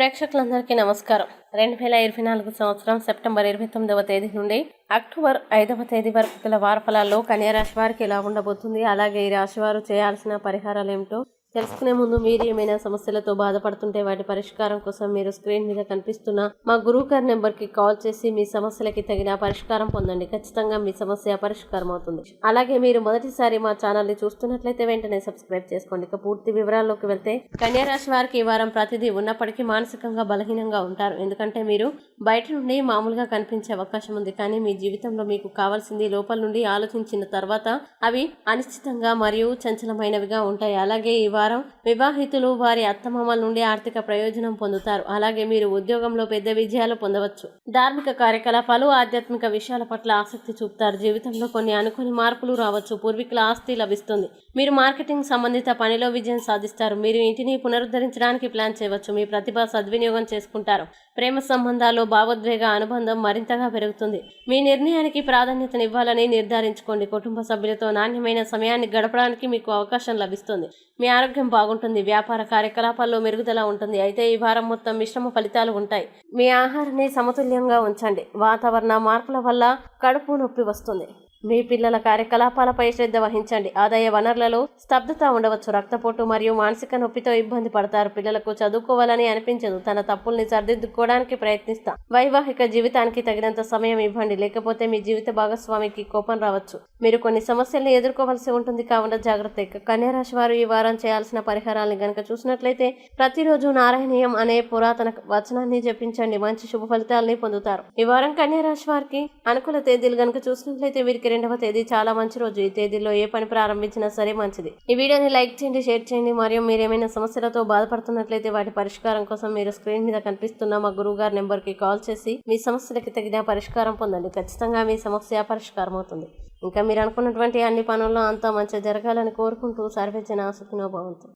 ప్రేక్షకులందరికీ నమస్కారం. రెండు వేల ఇరవై నాలుగు సంవత్సరం సెప్టెంబర్ ఇరవై తొమ్మిదవ తేదీ నుండి అక్టోబర్ ఐదవ తేదీ వరకు గల వారఫలాల్లో కన్యా రాశి వారికి ఎలా ఉండబోతుంది? అలాగే ఈ రాశి వారు చేయాల్సిన పరిహారాలు ఏమిటో తెలుసుకునే ముందు మీరు ఏమైనా సమస్యలతో బాధపడుతుంటే వాటి పరిష్కారం కోసం మీరు స్క్రీన్ మీద కనిపిస్తున్న మా గురువు నెంబర్కి కాల్ చేసి మీ సమస్యలకి తగిన పరిష్కారం పొందండి. ఖచ్చితంగా మీ సమస్య పరిష్కారం అవుతుంది. అలాగే మీరు మొదటిసారి మా ఛానల్ని చూస్తున్నట్లయితే వెంటనే సబ్స్క్రైబ్ చేసుకోండి. ఇక పూర్తి వివరాల్లోకి వెళ్తే కన్యారాశి వారికి ఈ వారం ప్రతిదీ ఉన్నప్పటికీ మానసికంగా బలహీనంగా ఉంటారు. ఎందుకంటే మీరు బయట నుండి మామూలుగా కనిపించే అవకాశం ఉంది. కానీ మీ జీవితంలో మీకు కావాల్సింది లోపల నుండి ఆలోచించిన తర్వాత అవి అనిశ్చితంగా మరియు చంచలమైనవిగా ఉంటాయి. అలాగే ఈ వారం వివాహితులు వారి అత్తమామల నుండి ఆర్థిక ప్రయోజనం పొందుతారు. అలాగే మీరు ఉద్యోగంలో పెద్ద విజయాలు పొందవచ్చు. ధార్మిక కార్యకలాపాలు ఆధ్యాత్మిక విషయాల పట్ల ఆసక్తి చూపుతారు. జీవితంలో కొన్ని అనుకుని మార్పులు రావచ్చు. పూర్వీకుల ఆస్తి లభిస్తుంది. మీరు మార్కెటింగ్ సంబంధిత పనిలో విజయం సాధిస్తారు. మీరు ఇంటిని పునరుద్ధరించడానికి ప్లాన్ చేయవచ్చు. మీ ప్రతిభ సద్వినియోగం చేసుకుంటారు. ప్రేమ సంబంధాల్లో భావోద్వేగ అనుబంధం మరింతగా పెరుగుతుంది. మీ నిర్ణయానికి ప్రాధాన్యతనివ్వాలని నిర్ధారించుకోండి. కుటుంబ సభ్యులతో నాణ్యమైన సమయాన్ని గడపడానికి మీకు అవకాశం లభిస్తుంది. మీ ఆరోగ్య బాగుంటుంది వ్యాపార కార్యకలాపాల్లో మెరుగుదల ఉంటుంది. అయితే ఈ వారం మొత్తం మిశ్రమ ఫలితాలు ఉంటాయి. మీ ఆహారాన్ని సమతుల్యంగా ఉంచండి. వాతావరణ మార్పుల వల్ల కడుపు నొప్పి వస్తుంది. మీ పిల్లల కార్యకలాపాలపై శ్రద్ధ వహించండి. ఆదాయ వనరులలో స్తబ్దత ఉండవచ్చు. రక్తపోటు మరియు మానసిక నొప్పితో ఇబ్బంది పడతారు. పిల్లలకు చదువుకోవాలని అనిపించదు. తన తప్పుల్ని సరిదిద్దుకోవడానికి ప్రయత్నిస్తాం. వైవాహిక జీవితానికి తగినంత సమయం ఇవ్వండి. లేకపోతే మీ జీవిత భాగస్వామికి కోపం రావచ్చు. మీరు కొన్ని సమస్యల్ని ఎదుర్కోవలసి ఉంటుంది. కావున జాగ్రత్త. కన్యారాశి వారు ఈ వారం చేయాల్సిన పరిహారాలను గనక చూసినట్లయితే ప్రతిరోజు నారాయణీయం అనే పురాతన వచనాన్ని జపించండి. మంచి శుభ ఫలితాలని పొందుతారు. ఈ వారం కన్యారాశి వారికి అనుకూల తేదీలు గనక చూసినట్లయితే వీరికి రెండవ తేదీ చాలా మంచి రోజు. ఈ తేదీలో ఏ పని ప్రారంభించినా సరే మంచిది. ఈ వీడియోని లైక్ చేయండి షేర్ చేయండి. మరియు మీరు ఏమైనా సమస్యలతో బాధపడుతున్నట్లయితే వాటి పరిష్కారం కోసం మీరు స్క్రీన్ మీద కనిపిస్తున్న మా గురువు గారి నెంబర్కి కాల్ చేసి మీ సమస్యలకి తగిన పరిష్కారం పొందండి. ఖచ్చితంగా మీ సమస్య పరిష్కారం అవుతుంది. ఇంకా మీరు అనుకున్నటువంటి అన్ని పనుల్లో అంతా మంచిగా జరగాలని కోరుకుంటూ సర్వేజన సుఖినో భవంతు